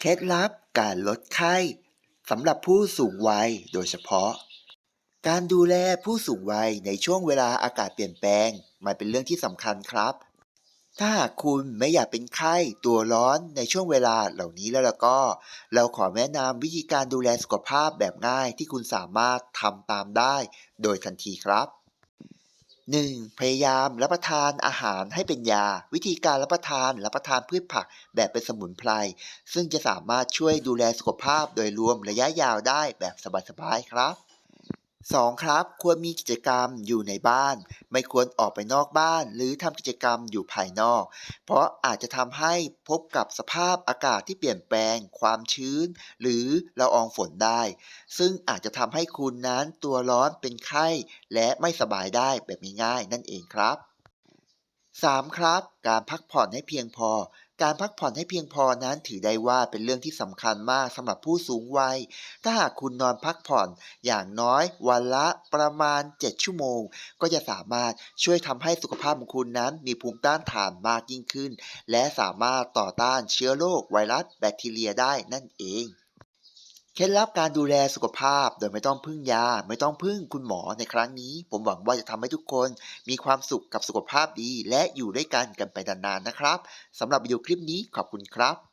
เคล็ดลับการลดไข้สำหรับผู้สูงวัยโดยเฉพาะ การดูแลผู้สูงวัยในช่วงเวลาอากาศเปลี่ยนแปลง มันเป็นเรื่องที่สำคัญครับ ถ้าหากคุณไม่อยากเป็นไข้ตัวร้อนในช่วงเวลาเหล่านี้แล้วล่ะก็ เราขอแนะนำวิธีการดูแลสุขภาพแบบง่ายที่คุณสามารถทำตามได้ โดยทันทีครับ 1. พยายามรับประทานอาหารให้เป็นยา วิธีการรับประทานรับประทานพืชผักแบบเป็นสมุนไพร ซึ่งจะสามารถช่วยดูแลสุขภาพโดยรวมระยะยาวได้แบบสบายๆครับ 2. ครับ ควรมีกิจกรรมอยู่ในบ้าน ไม่ควรออกไปนอกบ้าน หรือทำกิจกรรมอยู่ภายนอก เพราะอาจจะทำให้พบกับสภาพอากาศที่เปลี่ยนแปลง ความชื้น หรือละอองฝนได้ ซึ่งอาจจะทำให้คุณนั้นตัวร้อนเป็นไข้ และไม่สบายได้แบบง่ายๆนั่นเองครับ 3. ครับ การพักผ่อนให้เพียงพอ การพักผ่อนให้เพียงพอนั้นถือได้ว่าเป็นเรื่องที่สำคัญมากสำหรับผู้สูงวัย ถ้าหากคุณนอนพักผ่อนอย่างน้อยวันละประมาณ 7 ชั่วโมง ก็จะสามารถช่วยทำให้สุขภาพของคุณนั้นมีภูมิต้านทานมากยิ่งขึ้น และสามารถต่อต้านเชื้อโรคไวรัสแบคทีเรียได้นั่นเอง เคล็ดลับการดูแลสุขภาพโดยไม่ต้องพึ่งยา ไม่ต้องพึ่งคุณหมอในครั้งนี้ ผมหวังว่าจะทำให้ทุกคนมีความสุขกับสุขภาพดี และอยู่ด้วยกันกันไปนานๆนะครับสำหรับวิดีโอคลิปนี้ขอบคุณครับ